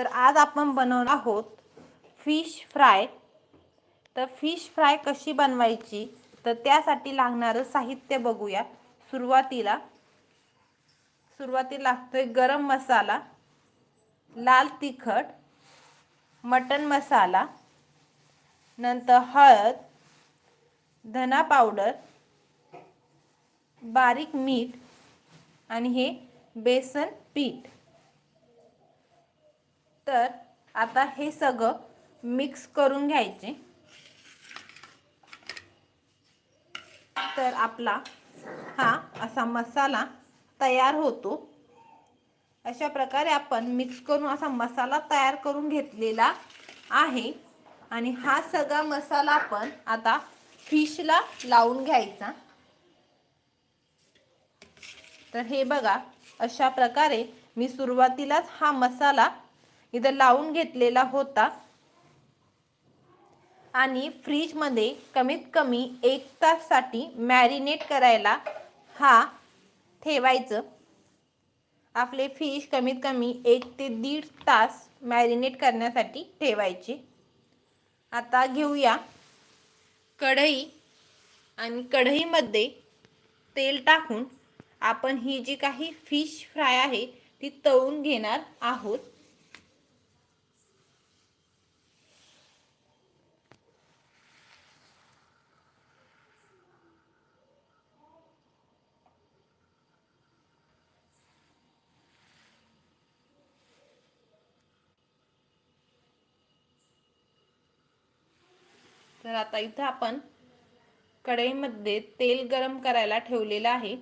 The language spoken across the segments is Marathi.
तर आज आपण बनवणार आहोत फिश फ्राय. तर फिश फ्राय कशी बनवायची? तर त्यासाठी लागणारं साहित्य बघूया सुरुवातीला. सुरुवातीला लागतोय गरम मसाला लाल तिखट मटन मसाला नंतर हळद धना पावडर बारीक मीठ आणि हे बेसन पीठ. तर आता हे सगळं मिक्स करून घ्यायचे. तर आपला हा असा मसाला तयार होतो. अशा प्रकारे आपण मिक्स करून असा मसाला तयार करून घेतलेला आहे. आणि हा सगळा मसाला आपण आता फिशला लावून घ्यायचा. तर हे बघा अशा प्रकारे मी सुरुवातीलाच हा मसाला इथं लावून घेतलेला होता. आणि फ्रीजमध्ये कमीत कमी एक ताससाठी मॅरिनेट करायला हा ठेवायचं. आपले फिश कमीत कमी एक ते दीड तास मॅरिनेट करण्यासाठी ठेवायचे. आता घेऊया. कढई आणि कढईमध्ये तेल टाकून आपण ही जी काही फिश फ्राय आहे ती तळून घेणार आहोत. तर आता इथं आपण कढईमध्ये तेल गरम करायला ठेवलेलं आहे.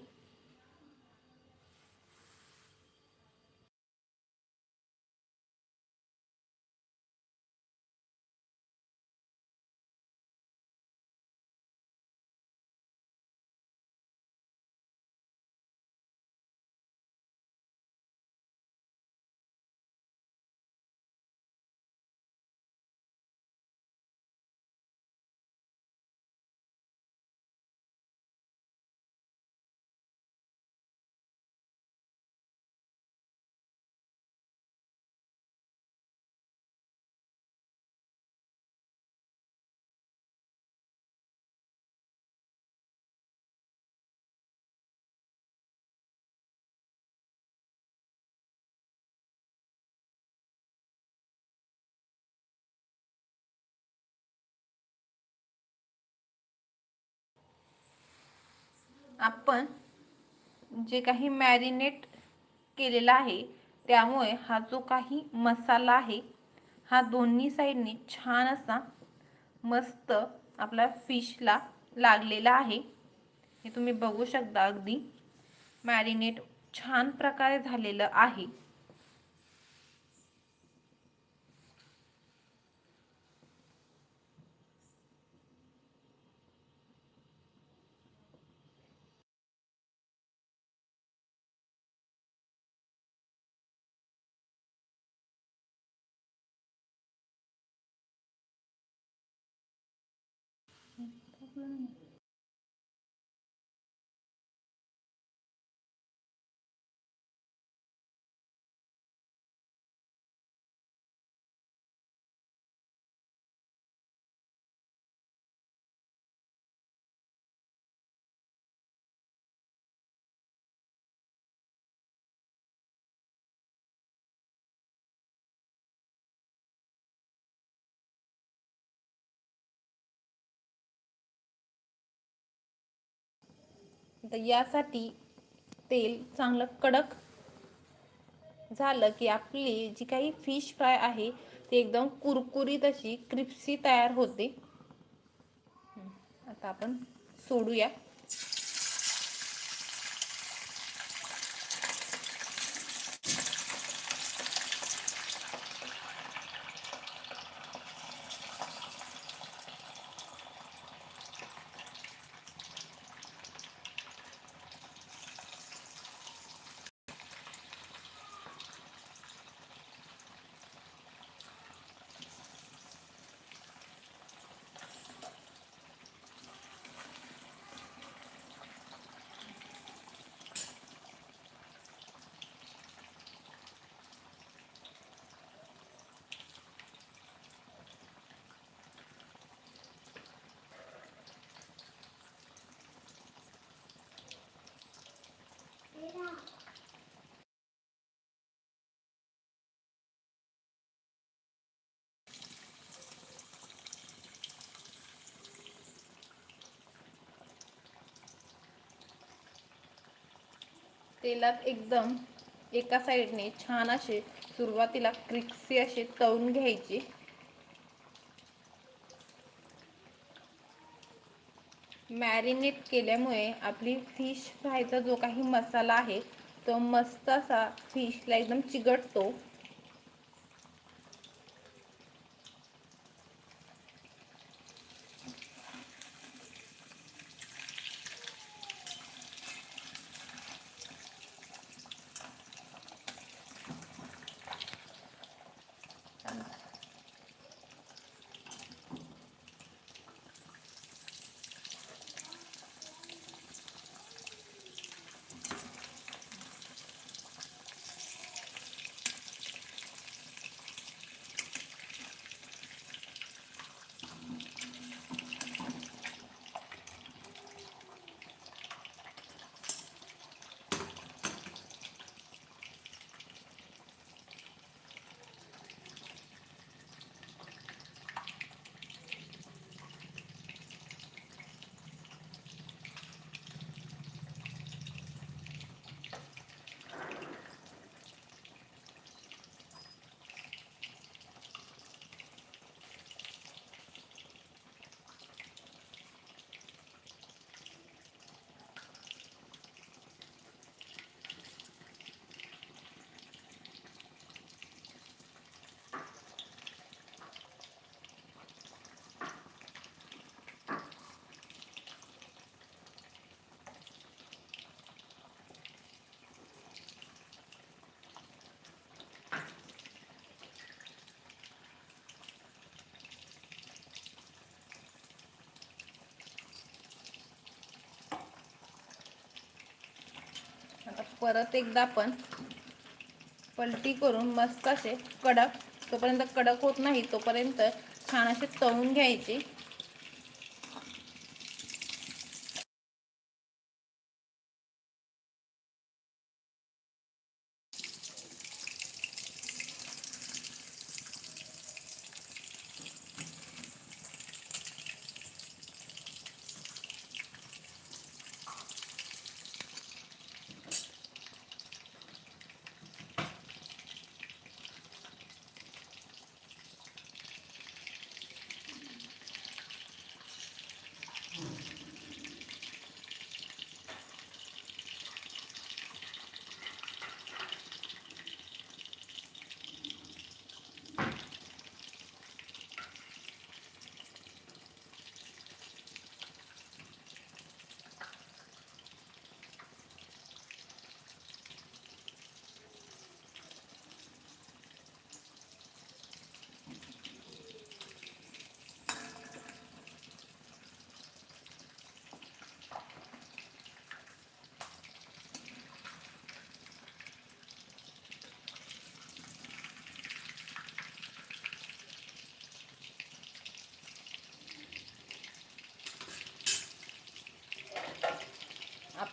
आपण जे काही मॅरिनेट केलेला आहे त्यामुळे हा जो काही मसाला आहे हा दोन्ही साईडने छान असा मस्त आपल्या फिशला लागलेला आहे. हे तुम्ही बघू शकता अगदी. मॅरिनेट छान प्रकारे झालेलं आहे. 嗯。तर यासाठी तेल चांगलं कडक झालं की आपली जी काही फिश फ्राय आहे ती एकदम कुरकुरीत अशी क्रिप्सी तयार होते. आता आपण सोडूया. तेलात एकदम एका साईडने छान असे सुरुवातीला क्रिक्सी असे तळून घ्यायचे. मॅरिनेट केल्यामुळे आपली फिश फ्रायचा जो काही मसाला आहे तो मस्त असा फिशला एकदम चिकटतो आता परत एकदा आपण पलटी करून मस्त असे कडक तोपर्यंत कडक होत नाही तोपर्यंत छान असे तळून घ्यायचे.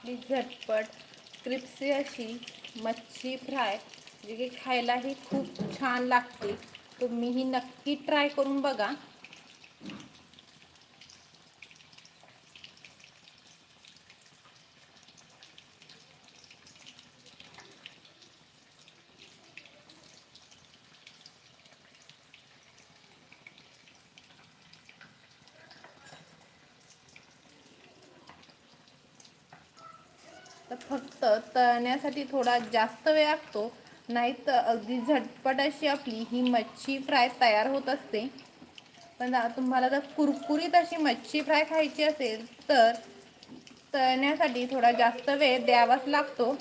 आपली झटपट क्रिप्सी अशी मच्छी फ्राय जी की खायलाही खूप छान लागते. तुम्हीही नक्की ट्राय करून बघा. फक्त तळण्यासाठी थोडा जास्त वेळ लागतो. नाही तर अगदी झटपट अशी आपली ही मच्छी फ्राय तयार होत असते. पण तुम्हाला जर कुरकुरीत अशी मच्छी फ्राय खायची असेल तर तळण्यासाठी थोडा जास्त वेळ द्यावाच लागतो.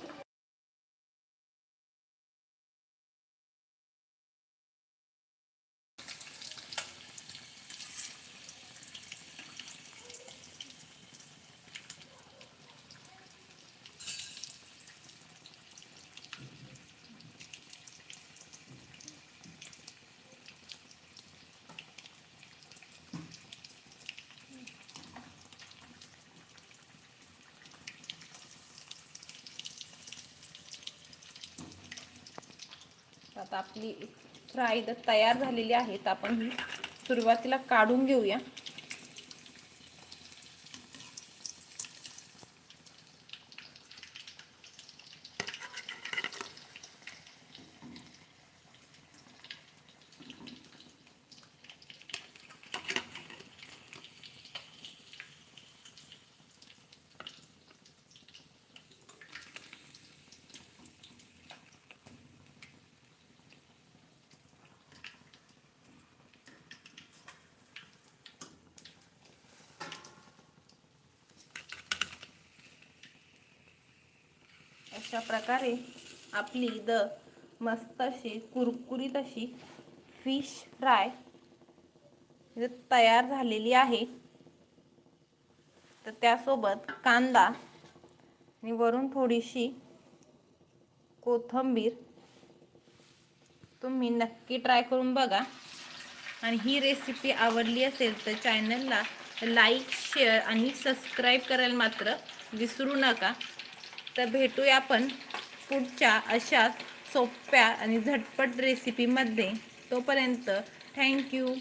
आता आपली फ्राय तयार झालेली आहेत आपण ही सुरुवातीला काढून घेऊया. अशा प्रकारे आपली द मस्त अशी कुरकुरीत अशी फिश फ्राय म्हणजे तयार झालेली आहे. तर त्यासोबत कांदा आणि वरून थोडीशी कोथिंबीर तुम्ही नक्की ट्राय करून बघा. आणि ही रेसिपी आवडली असेल तर चॅनलला लाईक शेअर आणि सबस्क्राईब करायला मात्र विसरू नका. तर भेटूया आपण पुढच्या अशाच सोप्या आणि झटपट रेसिपीमध्ये तोपर्यंत थँक्यू